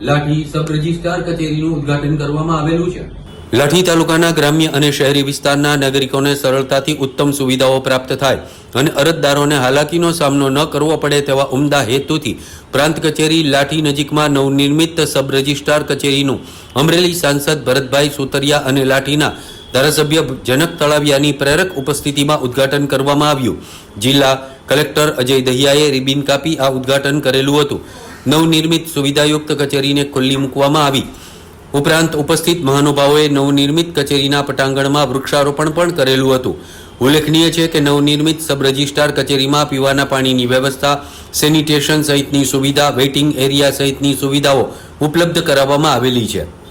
લાઠી sub registrar કચેરીનું ઉદઘાટન કરવામાં આવેલું છે. લાઠી તાલુકાના ગ્રામ્ય અને શહેરી વિસ્તારના નાગરિકોને સરળતાથી ઉત્તમ સુવિધાઓ પ્રાપ્ત થાય અને અરજદારોને હાલાકીનો સામનો ન કરવો પડે તેવા ઉમદા હેતુથી પ્રાંત કચેરી લાઠી નજીકમાં નવનિર્મિત સબ રજિસ્ટ્રાર કચેરીનું અમરેલી સાંસદ ભરતભાઈ સુતરિયા અને લાઠીના ધારાસભ્ય જનક તળાવિયાની પ્રેરક ઉપસ્થિતિમાં ઉદ્ઘાટન કરવામાં આવ્યું. જિલ્લા કલેક્ટર અજય દહિયાએ રિબિન કાપી આ ઉદ્ઘાટન કરેલું હતું. નવનિર્મિત સુવિધાયુક્ત કચેરીને ખુલ્લી મૂકવામાં આવી. ઉપરાંત ઉપસ્થિત મહાનુભાવોએ નવનિર્મિત કચેરીના પટાંગણમાં વૃક્ષારોપણ પણ કરેલું હતું. ઉલ્લેખનીય છે કે નવનિર્મિત સબ રજિસ્ટ્રાર કચેરીમાં પીવાના પાણીની વ્યવસ્થા, સેનિટેશન સહિતની સુવિધા, વેઇટિંગ એરિયા સહિતની સુવિધાઓ ઉપલબ્ધ કરાવવામાં આવેલી છે.